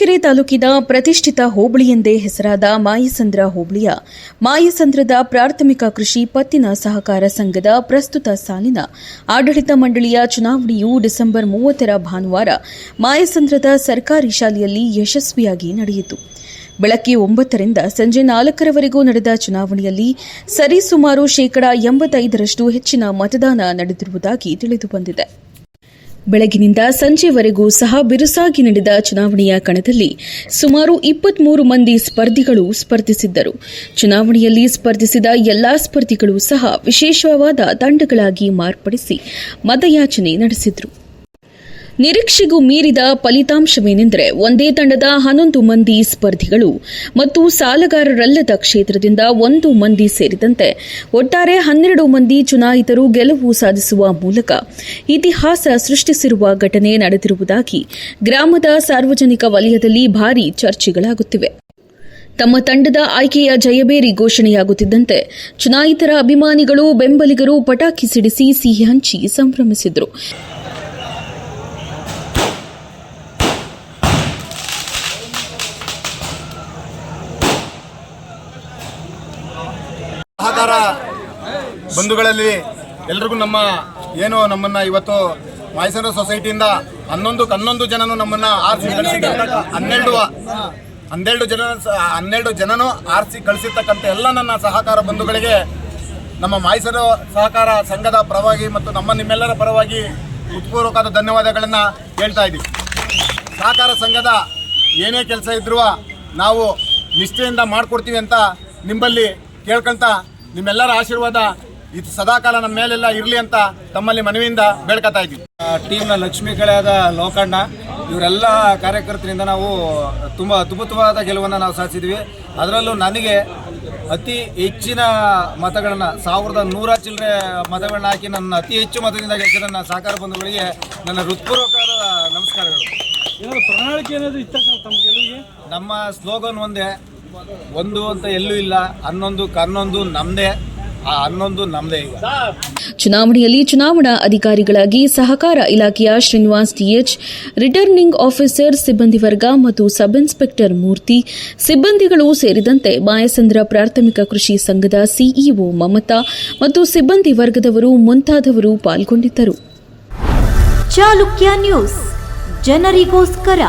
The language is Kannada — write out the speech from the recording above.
ಚಳ್ಳಕೆರೆ ತಾಲೂಕಿನ ಪ್ರತಿಷ್ಠಿತ ಹೋಬಳಿ ಎಂದೇ ಹೆಸರಾದ ಮಾಯಸಂದ್ರ ಹೋಬಳಿಯ ಮಾಯಸಂದ್ರದ ಪ್ರಾಥಮಿಕ ಕೃಷಿ ಪತ್ತಿನ ಸಹಕಾರ ಸಂಘದ ಪ್ರಸ್ತುತ ಸಾಲಿನ ಆಡಳಿತ ಮಂಡಳಿಯ ಚುನಾವಣೆಯು ಡಿಸೆಂಬರ್ ಮೂವತ್ತರ ಭಾನುವಾರ ಮಾಯಸಂದ್ರದ ಸರ್ಕಾರಿ ಶಾಲೆಯಲ್ಲಿ ಯಶಸ್ವಿಯಾಗಿ ನಡೆಯಿತು. ಬೆಳಗ್ಗೆ ಒಂಬತ್ತರಿಂದ ಸಂಜೆ ನಾಲ್ಕರವರೆಗೂ ನಡೆದ ಚುನಾವಣೆಯಲ್ಲಿ ಸರಿಸುಮಾರು ಶೇಕಡಾ ಎಂಬತ್ತೈದರಷ್ಟು ಹೆಚ್ಚಿನ ಮತದಾನ ನಡೆದಿರುವುದಾಗಿ ತಿಳಿದುಬಂದಿದೆ. ಬೆಳಗಿನಿಂದ ಸಂಜೆವರೆಗೂ ಸಹ ಬಿರುಸಾಗಿ ನಡೆದ ಚುನಾವಣೆಯ ಕಣದಲ್ಲಿ ಸುಮಾರು ಇಪ್ಪತ್ಮೂರು ಮಂದಿ ಸ್ಪರ್ಧಿಗಳು ಸ್ಪರ್ಧಿಸಿದ್ದರು. ಚುನಾವಣೆಯಲ್ಲಿ ಸ್ಪರ್ಧಿಸಿದ ಎಲ್ಲಾ ಸ್ಪರ್ಧಿಗಳು ಸಹ ವಿಶೇಷವಾದ ತಂಡಗಳಾಗಿ ಮಾರ್ಪಡಿಸಿ ಮತಯಾಚನೆ ನಡೆಸಿದರು. ನಿರೀಕ್ಷೆಗೂ ಮೀರಿದ ಫಲಿತಾಂಶವೇನೆಂದರೆ ಒಂದೇ ತಂಡದ ಹನ್ನೊಂದು ಮಂದಿ ಸ್ಪರ್ಧಿಗಳು ಮತ್ತು ಸಾಲಗಾರರಲ್ಲದ ಕ್ಷೇತ್ರದಿಂದ ಒಂದು ಮಂದಿ ಸೇರಿದಂತೆ ಒಟ್ಟಾರೆ ಹನ್ನೆರಡು ಮಂದಿ ಚುನಾಯಿತರು ಗೆಲುವು ಸಾಧಿಸುವ ಮೂಲಕ ಇತಿಹಾಸ ಸೃಷ್ಟಿಸಿರುವ ಘಟನೆ ನಡೆದಿರುವುದಾಗಿ ಗ್ರಾಮದ ಸಾರ್ವಜನಿಕ ವಲಯದಲ್ಲಿ ಭಾರೀ ಚರ್ಚೆಗಳಾಗುತ್ತಿವೆ. ತಮ್ಮ ತಂಡದ ಆಯ್ಕೆಯ ಜಯಬೇರಿ ಘೋಷಣೆಯಾಗುತ್ತಿದ್ದಂತೆ ಚುನಾಯಿತರ ಅಭಿಮಾನಿಗಳು ಬೆಂಬಲಿಗರು ಪಟಾಕಿ ಸಿಡಿಸಿ ಸಿಹಿ ಹಂಚಿ ಸಂಭ್ರಮಿಸಿದರು. ಸಹಕಾರ ಬಂಧುಗಳಲ್ಲಿ ಎಲ್ರಿಗೂ ನಮ್ಮ ಏನು ನಮ್ಮನ್ನ ಇವತ್ತು ಮೈಸೂರು ಸೊಸೈಟಿಯಿಂದ ಹನ್ನೊಂದು ಹನ್ನೊಂದು ಜನನು ನಮ್ಮನ್ನ ಆರಿಸಿ ಕಳಿಸಿರ್ತಕ್ಕ ಹನ್ನೆರಡು ಹನ್ನೆರಡು ಜನ, ಹನ್ನೆರಡು ಜನನು ಆರಿಸಿ ಕಳಿಸಿರ್ತಕ್ಕಂಥ ಎಲ್ಲ ನನ್ನ ಸಹಕಾರ ಬಂಧುಗಳಿಗೆ ನಮ್ಮ ಮೈಸೂರು ಸಹಕಾರ ಸಂಘದ ಪರವಾಗಿ ಮತ್ತು ನಮ್ಮ ನಿಮ್ಮೆಲ್ಲರ ಪರವಾಗಿ ಉತ್ಪೂರ್ವಕಾದ ಧನ್ಯವಾದಗಳನ್ನು ಹೇಳ್ತಾ ಇದ್ದೀವಿ. ಸಹಕಾರ ಸಂಘದ ಏನೇ ಕೆಲಸ ಇದ್ರೂ ನಾವು ನಿಷ್ಠೆಯಿಂದ ಮಾಡಿಕೊಡ್ತೀವಿ ಅಂತ ನಿಮ್ಮಲ್ಲಿ ಕೇಳ್ಕೊಂತ ನಿಮ್ಮೆಲ್ಲರ ಆಶೀರ್ವಾದ ಇದು ಸದಾಕಾಲ ನಮ್ಮ ಮೇಲೆಲ್ಲ ಇರಲಿ ಅಂತ ತಮ್ಮಲ್ಲಿ ಮನವಿಯಿಂದ ಬೇಡ್ಕೊತಾ ಇದ್ದೀವಿ ಟೀಮ್ನ ಲಕ್ಷ್ಮೀ ಕಳೆಯಾದ ಲೋಕಣ್ಣ ಇವರೆಲ್ಲ ಕಾರ್ಯಕರ್ತರಿಂದ ನಾವು ತುಂಬ ಅದ್ಭುತವಾದ ಗೆಲುವನ್ನು ನಾವು ಸಾಧಿಸಿದ್ವಿ. ಅದರಲ್ಲೂ ನನಗೆ ಅತಿ ಹೆಚ್ಚಿನ ಮತಗಳನ್ನು ಸಾವಿರದ ನೂರ ಚಿಲ್ಲರೆ ಮತಗಳನ್ನ ಹಾಕಿ ನನ್ನ ಅತಿ ಹೆಚ್ಚು ಮತದಿಂದ ಗೆದ್ದ ನನ್ನ ಸಹಕಾರ ಬಂಧುಗಳಿಗೆ ನನ್ನ ಹೃತ್ಪೂರ್ವಕವಾದ ನಮಸ್ಕಾರಗಳು. ಪ್ರಣಾಳಿಕೆ ಏನಾದರೂ ಇತ್ತ ಸರ್ ತಮ್ಮ ಗೆಲುವಿಗೆ? ನಮ್ಮ ಸ್ಲೋಗನ್ ಒಂದೇ ಒಂದು ಅಂತ ಎಲ್ಲೂ ಇಲ್ಲ ಹನ್ನೊಂದು ಕನ್ನೊಂದು ನಮ್ಮದೇ ಆ ಹನ್ನೊಂದು ನಮ್ಮದೇ ಈಗ. ಚುನಾವಣೆಯಲ್ಲಿ ಚುನಾವಣಾ ಅಧಿಕಾರಿಗಳಾಗಿ ಸಹಕಾರ ಇಲಾಖೆಯ ಶ್ರೀನಿವಾಸ್ ಟಿಎಚ್ ರಿಟರ್ನಿಂಗ್ ಆಫೀಸರ್ ಸಿಬ್ಬಂದಿ ವರ್ಗ ಮತ್ತು ಸಬ್ ಇನ್ಸ್ಪೆಕ್ಟರ್ ಮೂರ್ತಿ ಸಿಬ್ಬಂದಿಗಳು ಸೇರಿದಂತೆ ಮಾಯಸಂದ್ರ ಪ್ರಾಥಮಿಕ ಕೃಷಿ ಸಂಘದ ಸಿಇಒ ಮಮತಾ ಮತ್ತು ಸಿಬ್ಬಂದಿ ವರ್ಗದವರು ಮುಂತಾದವರು ಪಾಲ್ಗೊಂಡಿದ್ದರು. ಚಾಲುಕ್ಯ ನ್ಯೂಸ್ ಜನರಿಗೋಸ್ಕರ.